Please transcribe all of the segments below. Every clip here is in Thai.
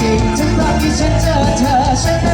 จริงถึงตอนที่ฉันเจอเธอฉัน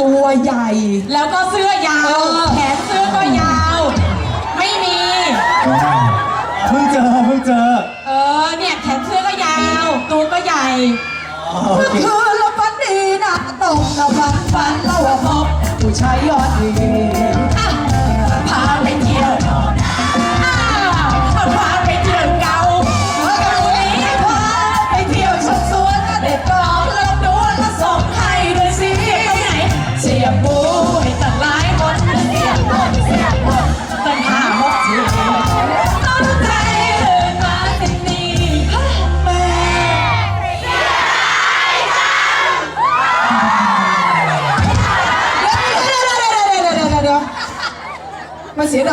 ตัวใหญ่ แล้วก็เสื้อยาวเออแขนเสื้อก็ยาว ไม่มี เพิ่งเจอเพิ่งเจอเออ เนี่ยแขนเสื้อก็ยาว ตัวก็ใหญ่ อ๋อโอเคคือเราฝันดีนะตกเราฝันฝันเราว่าพบผู้ชายยอดดี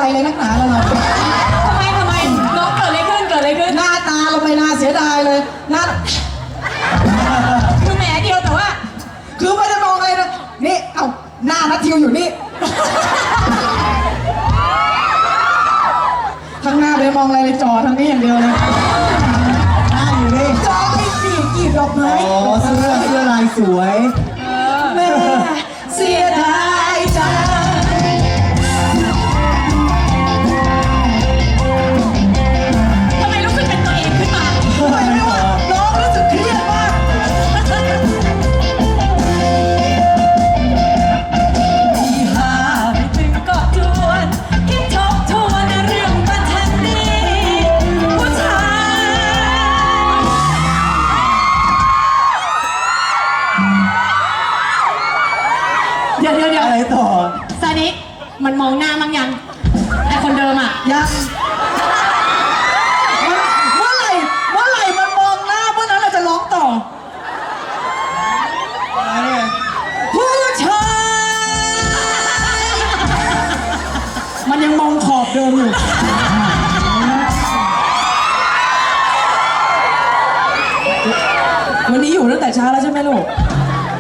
เสียดายเลยนักหนาแล้วเราทำไมทำไมน้องเกิดอะไรขึ้นเกิดอะไรขึ้นหน้าตาเราไม่น่าเสียดายเลยหน้าคือแหมเดียวแต่ว่า คือไม่ได้มองอะไรนะนี่เอ้าหน้านัททิวอยู่นี่ข้างหน้าไม่ได้มองอะไรเลยจอทางนี้อย่างเดียวเลยหน้าอยู่นี่จอไอ้ปีกกีบดอกไม้อ๋อเสื้อเสื้อลายสวย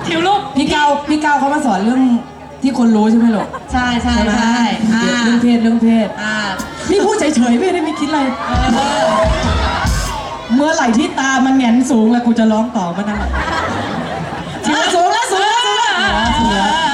ทิวลูก พี่ก้าวพี่ก้าวเขามาสอนเรื่องที่คนรู้ใช่ไหมลูกใช่ใช่ไหมใช่อ่าเรื่องเพศเรื่องเพศอ่านี่พูดเฉยๆไม่ได้ไม่คิดอะไรเมื่อไหร่ที่ตามันแหงนสูงแล้วกูจะร้องต่อมันนั่นแหละสูงแล้วสูงแล้วสูงแล้ว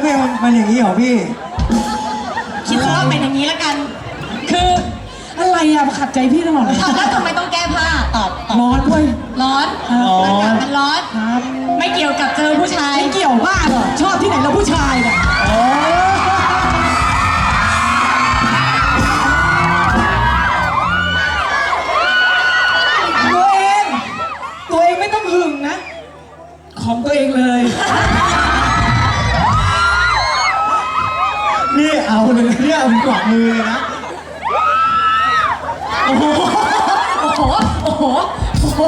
อะเนื้อเพลงมันมันอย่างนี้เหรอพี่ คิดซะว่าเป็นอย่างนี้แล้วกัน คืออะไรอะขัดใจพี่ตลอดเลยถามว่าทำไมต้องแก้ผ้าตอบตอบร้อนด้วยร้อนร้อน อากาศมันร้อน ครับไม่เกี่ยวกับเจอผู้ชาย ไม่เกี่ยวบ้าเหรอชอบที่ไหนเราผู้ชายเนี่ย โอ้โห โอ้โห โอ้โห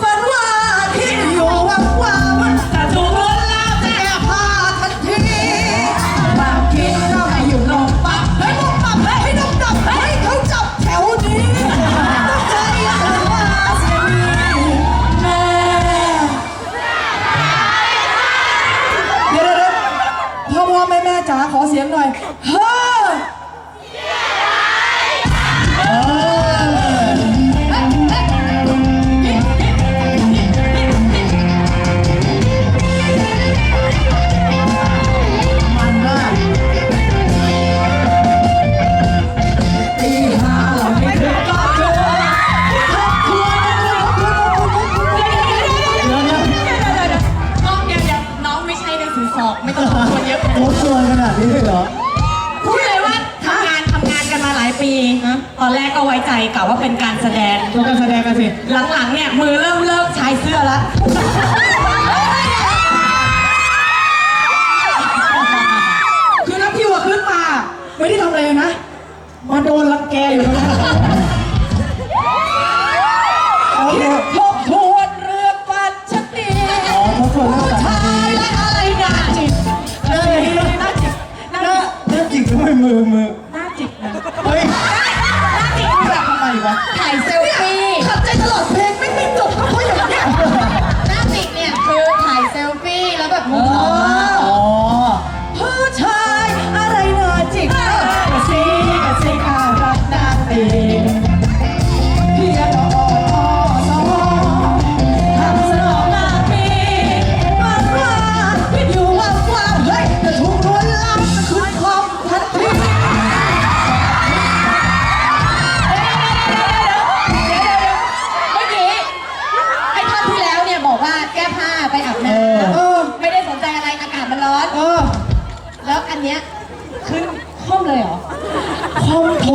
ฝันว่าที่อยู่ว่างว่ามันจะถูกลวนลามแก้ผ้าทันทีบางทีก็ให้อยู่ลงปับให้ลงปับให้ลงดับให้เขาจับแถวนี้ต้องใจเธอว่าเสียดีแม่เดี๋ยวเดี๋ยวเดี๋ยวพ่อพ่อแม่แม่จ๋าขอเสียงหน่อย เฮ้ ตอนแรกก็ไว้ใจกะว่าเป็นการแสดงเรากันแสดงกันสิหลังๆเนี่ยมือเริ่มเลิกใช้เสื้อแล้วคือนักที่ว่าขึ้นมา ไม่ได้ทำอะไรเลยนะ มาโดนรังแกอยู่ตรงนั้น โห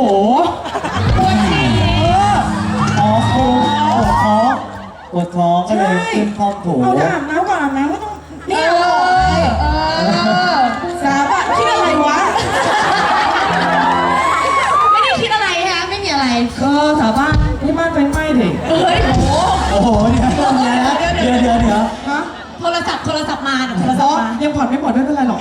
อ๋อครูปวดท้องปวดท้องก็เลยขึ้นคล่อมโถเอาน้ำก่อนอน้ำก็ต้องนี่เอออกเลยสาบะคิดอะไรวะไม่ได้คิดอะไรฮะไม่มีอะไร เออสาบะที่บ้านเป็นไหมดิเฮ้ยโหโอ้โหเดี๋ยเดี๋ยวเดี๋ยวเดี๋ยวโทรศัพท์โทรศัพท์มาโทรศัพท์ยังผ่อนไม่หมดไม่เป็นไรหรอก